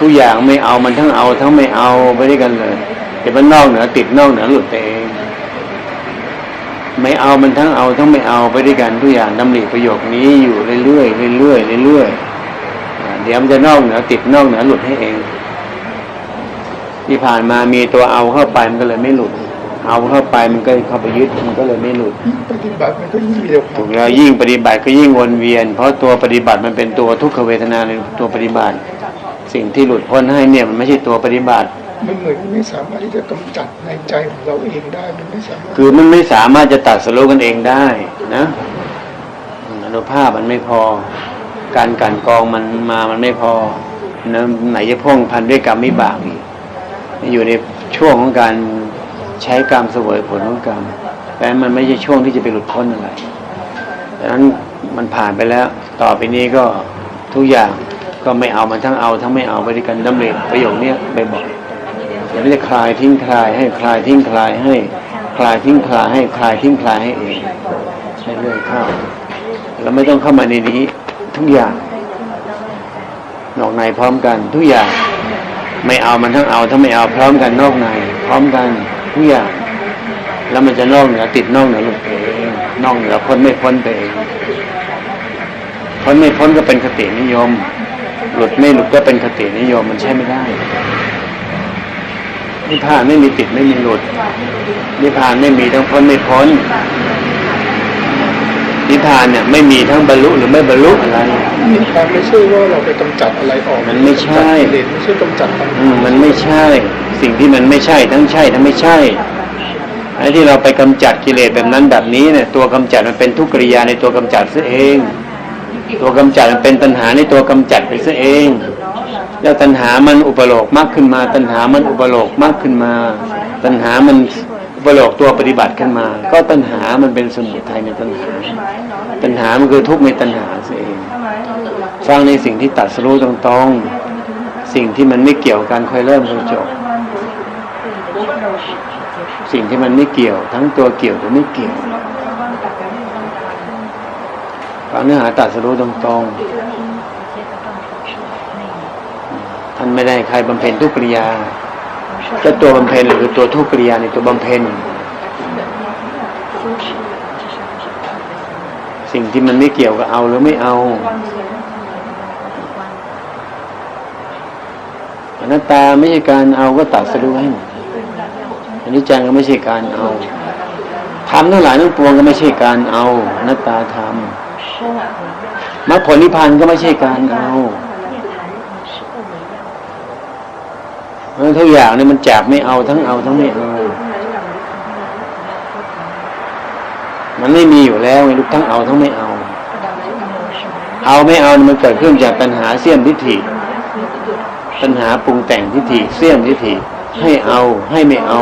ทุกอย่างไม่เอามันทั้งเอาทั้งไม่เอาไปด้วยกันเลยเดี๋ยวมันนอกเหนือติดนอกเหนือหลุดไปเองไม่เอามันทั้งเอาทั้งไม่เอาไปด้วยกันทุกอย่างดำริประโยคนี้อยู่เรื่อยๆเรื่อยๆเรื่อยๆอ่าเดี๋ยวมันจะนอกเหนือติดนอกเหนือหลุดให้เอง ที่ผ่านมามีตัวเอาเข้าไปมันก็เลยไม่หลุด เอาเข้าไปมันก็เข้าไปยึดมันก็เลยไม่หลุดปฏิบัติมันก็ยิ่งเร็วถูกแล้วยิ่งปฏิบัติก็ยิ่งวนเวียน เพราะตัวปฏิบัติมันเป็นตัวทุกขเวทนาในตัวปฏิบัติ สิ่งที่หลุดพ้นให้เนี่ยมันไม่ใช่ตัวปฏิบัติมันเหมือนไม่สามารถที่จะกำจัดในใจของเราเองได้มันไม่สามารถคือมันไม่สามารถจะตัดสรุปกันเองได้นะอนุภาพมันไม่พอ การกลันกรองมันมามันไม่พอนะไหนจะพ่วงพันด้วยกรรมวิบากอีกอยู่ในช่วงของการใช้กรรมเสวยผลของกรรมแต่มันไม่ใช่ช่วงที่จะไปหลุดพ้นอะไรดังนั้นมันผ่านไปแล้ว ต่อไปนี้ก็ทุกอย่าง ก็ไม่เอามันทั้งเอาทั้งไม่เอาไปด้วยกันดำเนินประโยคเนี้ยบ่อยๆอย่าไม่ได้คลายทิ้งคลายให้คลายทิ้งคลายให้คลายทิ้งคลายให้คลายทิ้งคลายให้เองเรื่อยๆเข้าเราไม่ต้องเข้ามาในนี้ ทุกอย่างนอกในพร้อมกัน ทุกอย่างไม่เอามันทั้งเอาถ้าไม่เอาพร้อมกันนอกในพร้อมกันทุกอย่างแล้วมันจะนอกเหนือติดนอกเหนือหลุดไปเองนอกเหนือพ้นไม่พ้นไปเองพ้นไม่พ้นก็เป็นคตินิยม หลุดไม่หลุดก็เป็นคตินิยมมันใช่ไม่ได้นิพพานไม่มีติดไม่มีหลุด นิพพานไม่มีทั้งพ้นไม่พ้น นิพพานเนี่ยไม่มีทั้งบรรลุหรือไม่บรรลุอะไรนิพพานไม่ใช่ว่าเราไปกำจัดอะไรออก มันไม่ใช่กำจัดกิเลสไม่ใช่กำจัดปัญอืหามมันไม่ใช่ สิ่งที่มันไม่ใช่ทั้งใช่ทั้งไม่ใช่ไอ้ที่เราไปกำจัดกิเลสแบบนั้นแบบนี้เนี่ยตัวกำจัดมันเป็นทุกกิริยาในตัวกำจัดซะเอง ตัวกำจัดมันเป็นตัณหาในตัวกำจัดไปซะเอง แล้วตัณหามันอุปโลกมากขึ้นมา ตัณหามันอุปโลกมากขึ้นมา ตัณหามันอุปโลกตัวปฏิบัติขึ้นมา ก็ตัณหามันเป็นสมุทัยในตัณหา ตัณหามันคือทุกข์ในตัณหาซะเองฟังในสิ่งที่ตัดสรู้ตรงๆสิ่งที่มันไม่เกี่ยวกันค่อยเริ่มค่อยจบสิ่งที่มันไม่เกี่ยว ทั้งตัวเกี่ยวหรือไม่เกี่ยว ฟังเนื้อหาตัดสรู้ตรงๆท่านไม่ได้ใครบำเพ็ญทุกปริยาก็ตัวบำเพ็ญหรือตัวทุกปริยาในตัวบำเพ็ญสิ่งที่มันไม่เกี่ยวกับเอาหรือไม่เอาอนัตตาไม่ใช่การเอาก็ตัดสรู้ให้หมดอันนี้จังก็ไม่ใช่การเอาทำทั้งหลายทั้งปวงก็ไม่ใช่การเอานัตตาทำ มรรคผลนิพพานก็ไม่ใช่การเอาเพราะทุกอย่างเนี่ยมันจากไม่เอาทั้งเอาทั้งไม่เอามันไม่มีอยู่แล้วไงลูกทั้งเอาทั้งไม่เอา เอาไม่เอามันเกิดขึ้นจากปัญหาเสี่ยมทิฏฐิปัญหาปรุงแต่งทิฏฐิเสี่ยมทิฏฐิให้เอาให้ไม่เอา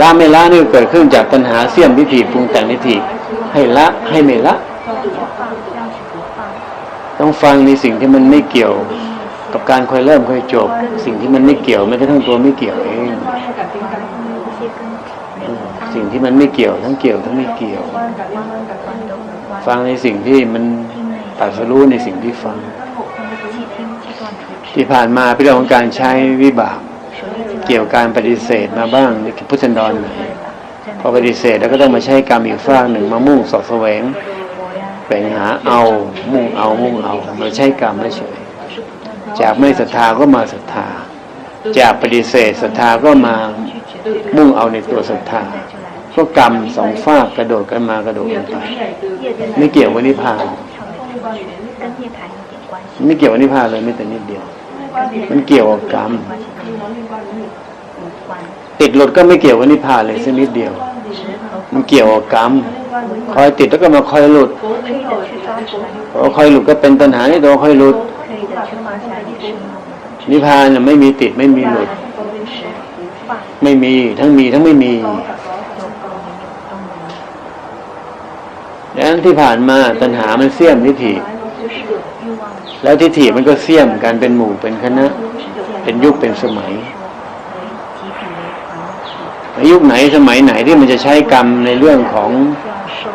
ละไม่ละนี่เกิดขึ้นจากปัญหาเสี่ยมทิฏฐิปรุงแต่งทิฏฐิ ให้ละให้ไม่ละ ต้องฟังในสิ่งที่มันไม่เกี่ยว กับการค่อยเริ่มค่อยจบ สิ่งที่มันไม่เกี่ยวไม่กระทั่งตัวไม่เกี่ยวเองอืมสิ่งที่มันไม่เกี่ยวทั้งเกี่ยวทั้งไม่เกี่ยว ฟังในสิ่งที่มันตัดสรู้ในสิ่งที่ฟัง ที่ผ่านมาเป็นเรื่องของการใช้วิบาก เกี่ยวกับการปฏิเสธมาบ้างในพุทธันดรไหน พอปฏิเสธแล้วก็ต้องมาใช้กรรมอีกฝากหนึ่งมามุ่งสอบแสวงแบ่งหาเอามุ่งเอามุ่งเอามาใช้กรรมไม่เฉยจากไม่ศรัทธาก็มาศรัทธา จากปฏิเสธศรัทธาก็มามุ่งเอาในตัวศรัทธาก็กรรมสองฝากกระโดดกันมากระโดดกันไปไม่เกี่ยววันนิพพานไม่เกี่ยววันนิพพานเลยไม่แต่นิดเดียว มันเกี่ยวกับกรรม ติดหลุดก็ไม่เกี่ยวกับนิพพานเลยสักนิดเดียว มันเกี่ยวกับกรรมคอยติดแล้วก็มาคอยหลุดพอคอยหลุดก็เป็นตัณหาในตัวคอยหลุด นิพพานน่ะไม่มีติดไม่มีหลุด ไม่มีทั้งมีทั้งไม่มีดังนั้นที่ผ่านมาตัณหามันเสี่ยมทิฏฐิแล้วทิฏฐิมันก็เสี่ยมกันเป็นหมู่เป็นคณะ เป็นยุคเป็นสมัย ยุคไหนสมัยไหนที่มันจะใช้กรรมในเรื่องของ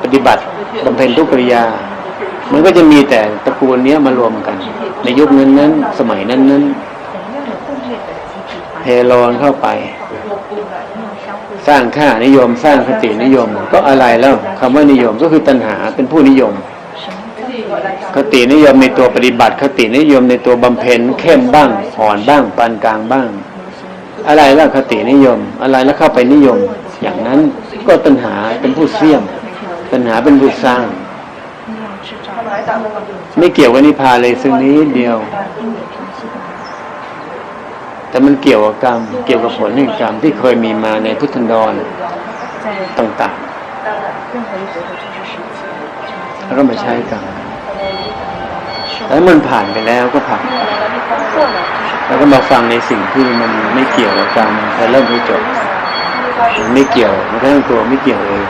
ปฏิบัติบำเพ็ญทุกกิริยา มันก็จะมีแต่ตระกูลนี้มารวมกัน ในยุคนั้นนั้นสมัยนั้นนั้นเทรอนเข้าไป สร้างค่านิยมสร้างคตินิยม ก็อะไรแล้วคำว่านิยมก็คือตัณหาเป็นผู้นิยม คตินิยมในตัวปฏิบัติ คตินิยมในตัวบำเพ็ญเข้มบ้างอ่อนบ้างปานกลางบ้าง อะไรแล้วคตินิยม อะไรแล้วเข้าไปนิยม อย่างนั้นก็ตัณหาเป็นผู้เสี่ยม ตัณหาเป็นผู้สร้าง ไม่เกี่ยวกับนิพพานเลยซึ่งนี้เดียว แต่มันเกี่ยวกับกรรม เกี่ยวกับผลแห่งกรรมที่เคยมีมาในพุทธนดรต่างๆแล้วก็มาใช้กรรมแล้วมันผ่านไปแล้วก็ผ่าน แล้วก็มาฟังในสิ่งที่มันไม่เกี่ยวกับการเริ่มไม่จบมันไม่เกี่ยวมันแค่ตัวไม่เกี่ยวเลย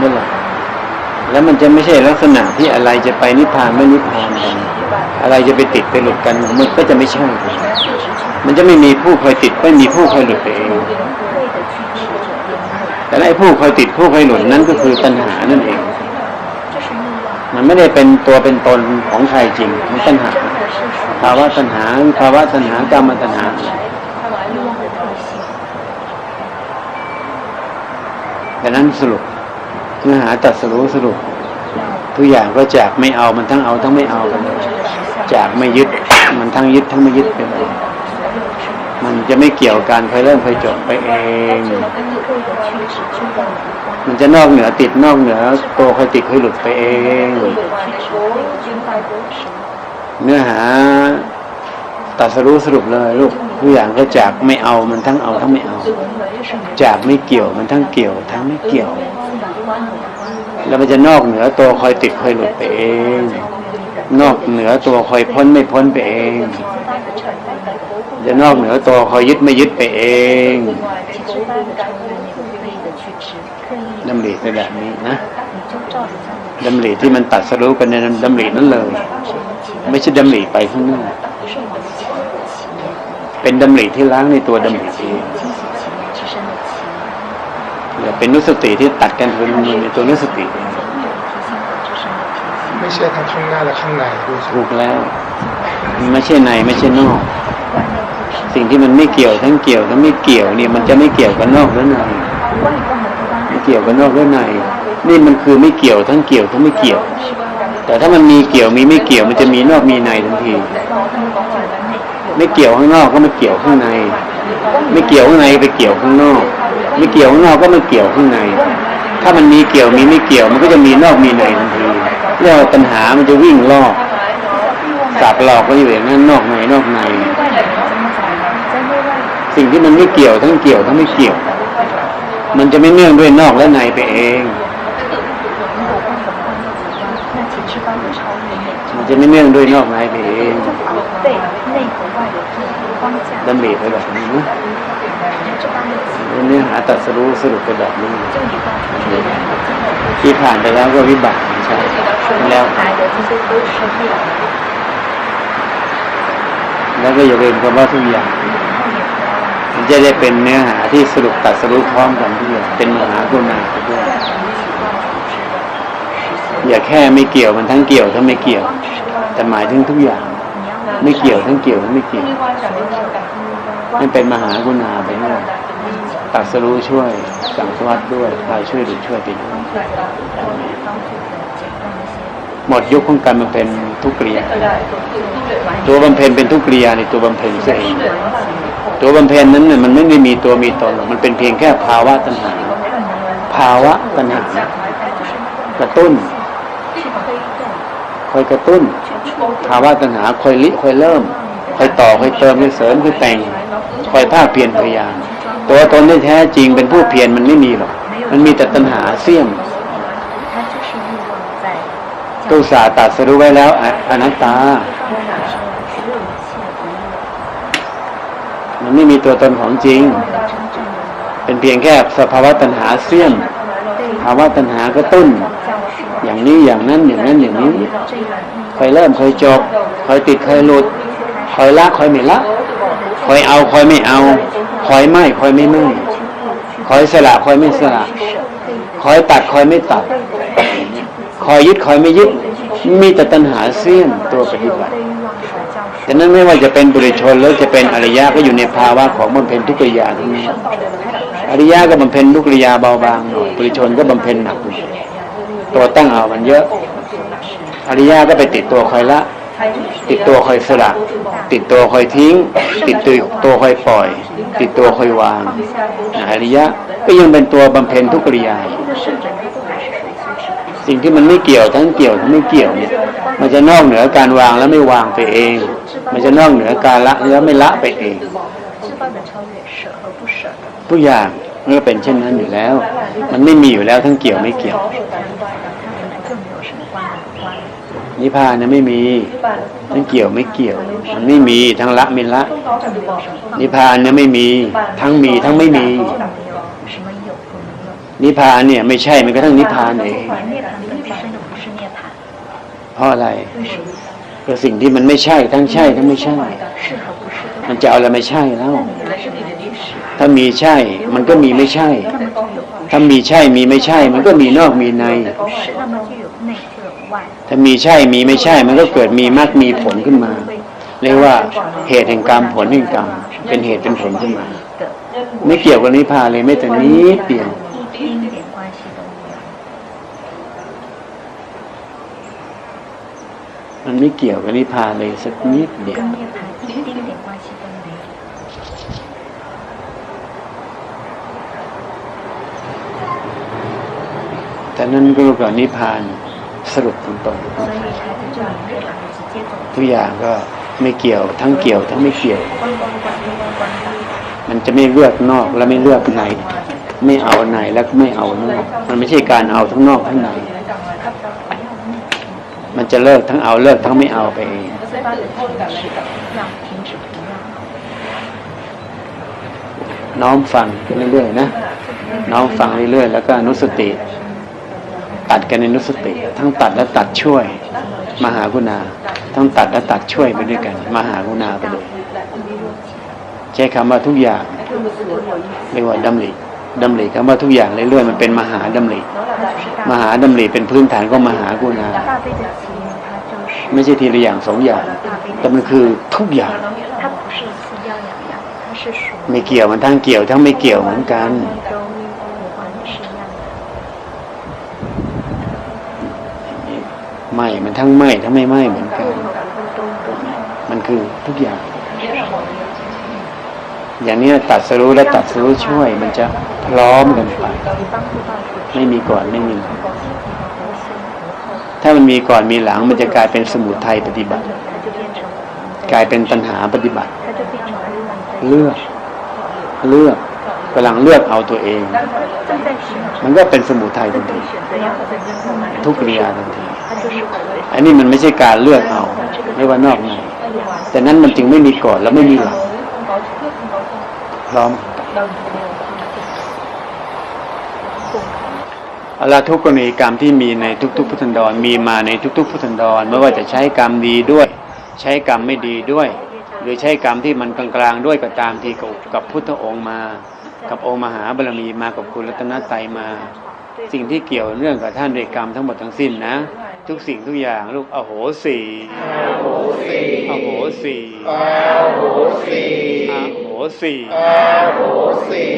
นั่นแหละแล้วมันจะไม่ใช่ลักษณะที่อะไรจะไปนิพพานไม่นิพพานกันอะไรจะไปติดไปหลุดกันมันก็จะไม่ใช่มันจะไม่มีผู้คอยติดไม่มีผู้คอยหลุดเองแต่ไอ้ผู้คอยติดผู้คอยหลุดนั้นก็คือปัญหานั่นเอง มันไม่ได้เป็นตัวเป็นตนของใครจริงมันปัญหา ภาวะตัณหาภาวะตัณหากรรมตัณหาดังนั้นสรุปเนื้อหาตัดสรุปสรุป ทุกอย่างก็จากไม่เอามันทั้งเอาทั้งไม่เอากันจากไม่ยึด มันทั้งยึดทั้งไม่ยึดไป็นมันจะไม่เกี่ยวกันใครเริ่มใครจบไปเอง มันจะนอกเหนือติดนอกเหนือ โตใครติดใครหลุดไปเอง เนื้อหาตัดสรุปสรุปเลยลูกทุกอย่างก็จากไม่เอามันทั้งเอาทั้งไม่เอา จากไม่เกี่ยวมันทั้งเกี่ยว ทั้งไม่เกี่ยว แล้วมันจะนอกเหนือตัวคอยติดคอยหลุดไปเอง นอกเหนือตัวคอยพ้นไม่พ้นไปเอง จะนอกเหนือตัวคอยยึดไม่ยึดไปเองดำริไปแบบนี้นะดำริที่มันตัดสรู้กันในดำรินั้นเลย ไม่ใช่ดำริไปข้างหน้า เป็นดำริที่ล้างในตัวดำริเองเป็นนุสติที่ตัดกันเป็นในตัวนุสติไม่ใช่ทั้งข้างหน้าและข้างในถูกแล้ว ไม่ใช่ในไม่ใช่นอก สิ่งที่มันไม่เกี่ยวทั้งเกี่ยวทั้งไม่เกี่ยวเนี่ยมันจะไม่เกี่ยวกับนอกและในไม่เกี่ยวกับนอกและในนี่มันคือไม่เกี่ยวทั้งเกี่ยวทั้งไม่เกี่ยว แต่ถ้ามันมีเกี่ยวมีไม่เกี่ยวมันจะมีนอกมีในทันที ไม่เกี่ยวข้างนอกก็ไม่เกี่ยวข้างใน ไม่เกี่ยวข้างในไปเกี่ยวข้างนอก ไม่เกี่ยวข้างนอกก็ไม่เกี่ยวข้างใน ถ้ามันมีเกี่ยวมีไม่เกี่ยวมันก็จะมีนอกมีในทันทีเรียกว่าปัญหามันจะวิ่งลอกสับหลอกก็อยู่อย่างนั้นนอกในนอกใน สิ่งที่มันไม่เกี่ยวทั้งเกี่ยวทั้งไม่เกี่ยว มันจะไม่เนื่องด้วยนอกและในไปเอง จะไม่เนื่องด้วยนอกในไปเองดันเบรไปแบบนี้เนื้อหาตัดสรุปสรุปไปแบบนี้ที่ผ่านไปแล้วก็วิบากใช่แล้วแล้วก็อย่าเรีนคำว่าทุกอย่างจะได้เป็นเนื้อหาที่สรุปตัดสรุปพร้อมกันทุกอย่าเป็นมหากุณาด้วย อย่าแค่ไม่เกี่ยวมันทั้งเกี่ยวทั้งไม่เกี่ยว แต่หมายถึงทุกอย่าง ไม่เกี่ยวทั้งเกี่ยวทั้งไม่เกี่ยวนั่นเป็นมหากรุณาไปด้วยตัดสรู้ช่วย สังสวัสดด้วยพายช่วยหรือช่วยไปด้วยหมดยุคของการบำเพ็ญทุกกริยตัวบำเพ็ญเป็นทุกกริยในตัวบำเพ็ญเองตัวบำเพ็ญนั้นเนี่ยมันไม่ได้มีตัวมีตนหรอกมันเป็นเพียงแค่ภาวะตัณหา ภาวะตัณหากระตุ้น คอยกระตุ้น ภาวะตัณหาคอยลิคอยเริ่มคอยต่อคอยเติมคอยเสริมคอยแต่งคอยภาเปลี่ยนพยายามตัวตนที่แท้จริงเป็นผู้เพียรมันไม่มีหรอกมันมีแต่ตัณหาเสี่ยมตุสาตัดสรู้ไว้แล้วอนัตตา มันไม่มีตัวตนของจริง เป็นเพียงแค่สภาวะตัณหาเสี่ยมภาวะตัณหากระตุ้น อย่างนี้อย่างนั้นอย่างนั้นอย่างนี้คอยเริ่มคอยจบคอยติดคอยหลุดคอยละคอยไม่ละคอยเอาคอยไม่เอาคอยไหมคอยไม่ไหมคอยสละคอยไม่สละคอยตัดคอยไม่ตัดคอยยึดคอยไม่ยึด มีแต่ตัณหาเสี้ยนตัวปฏิบัติฉะนั้นไม่ว่าจะเป็นบุริชนหรือจะเป็นอริยะก็อยู่ในภาวะของบำเพ็ญทุกริยาทั้งนี้อริยะก็บำเพ็ญทุกริยาเบาบางหน่อยบุริชนก็บำเพ็ญหนักหน่อย ตัวตั้งเอามันเยอะ อริยะก็ไปติดตัวคอยละ ติดตัวคอยสละ ติดตัวคอยทิ้ง ติดตัวตัวคอยปล่อย ติดตัวคอยวางอริยะก็ยังเป็นตัวบำเพ็ญทุกริยาสิ่งที่มันไม่เกี่ยวทั้งเกี่ยวทั้งไม่เกี่ยวเนี่ย มันจะนอกเหนือการวางแล้วไม่วางไปเอง มันจะนอกเหนือการละแล้วไม่ละไปเองทุกอย่างมันก็เป็นเช่นนั้นอยู่แล้ว มันไม่มีอยู่แล้วทั้งเกี่ยวไม่เกี่ยว นิพพานเนี่ยไม่มีนั่นเกี่ยวไม่เกี่ยว มันไม่มีทั้งละมิละนิพพานเนี่ยไม่มี ทั้งมีทั้งไม่มี นิพพานเนี่ย ไม่ใช่มันก็ทั้งนิพพานเองเพราะอะไรเพราะสิ่งที่มันไม่ใช่ทั้งใช่ทั้งไม่ใช่ มันจะเอาอะไรไม่ใช่แล้ว ถ้ามีใช่ มันก็มีไม่ใช่ ถ้ามีใช่มีไม่ใช่ มันก็มีนอกมีใน ถ้ามีใช่มีไม่ใช่ มันก็เกิดมีมากมีผลขึ้นมา เรียกว่าเหตุแห่งกรรมผลแห่งกรรม เป็นเหตุเป็นผลขึ้นมา ไม่เกี่ยวกับนิพพานเลยไม่แต่นี้เปลี่ยนมันไม่เกี่ยวกับนิพพานเลยสักนิดเดียวแต่นั่นก็รู้กับนิพพาน สรุปตรงๆทุกอย่างก็ไม่เกี่ยว ทั้งเกี่ยว ทั้งไม่เกี่ยว มันจะไม่เลือกนอกและไม่เลือกใน ไม่เอาในและไม่เอานอก มันไม่ใช่การเอาทั้งนอกทั้งใน มันจะเลิกทั้งเอาเลิกทั้งไม่เอาไปเองน้อมฟังเรื่อยๆนะ น้อมฟังเรื่อยๆ แล้วก็นุสติ ตัดกันในนุสติ ทั้งตัดและตัดช่วย มหากุณา ทั้งตัดและตัดช่วยไปด้วยกัน มหากุณาไปด้วยใช้คำว่าทุกอย่างเรียกว่าดำริดำริคำว่าทุกอย่างเรื่อยๆมันเป็นมหาดำริมหาดำริเป็นพื้นฐานของมหากุณา ไม่ใช่ทีละอย่างสองอย่าง แต่มันคือทุกอย่างไม่เกี่ยวมันทั้งเกี่ยวทั้งไม่เกี่ยวเหมือนกัน ไหม้มันทั้งไหม้ทั้งไม่ไหม้เหมือนกัน มันคือทุกอย่าง อย่างนี้ตัดสรู้และตัดสรู้ช่วย มันจะพร้อมกันไปไม่มีก่อนไม่มีหลังถ้ามันมีก่อนมีหลัง มันจะกลายเป็นสมุทัยปฏิบัติ กลายเป็นตัณหาปฏิบัติ เลือก เลือกกำลังเลือกเอาตัวเอง มันก็เป็นสมุทัยทันทีทุกเรียทันที อันนี้มันไม่ใช่การเลือกเอา ไม่ว่านอกในแต่นั้นมันจึงไม่มีก่อนแล้วไม่มีหลังพร้อมอาละทุกกรณีกรรมที่มีในทุก ๆ พุทธันดรมีมาในทุก ๆ พุทธันดรไม่ว่าจะใช้กรรมดีด้วย ใช้กรรมไม่ดีด้วย หรือใช้กรรมที่มันกลางๆด้วยก็ตามทีกับกับพุทธองค์มา กับองค์มหาบารมีมากับคุณรัตนตรมา สิ่งที่เกี่ยวเนื่องกับท่านด้วยกรรมทั้งหมดทั้งสิ้นนะ ทุกสิ่งทุกอย่างลูกอโหสีอโหสีอโหสีอโหสีโหสี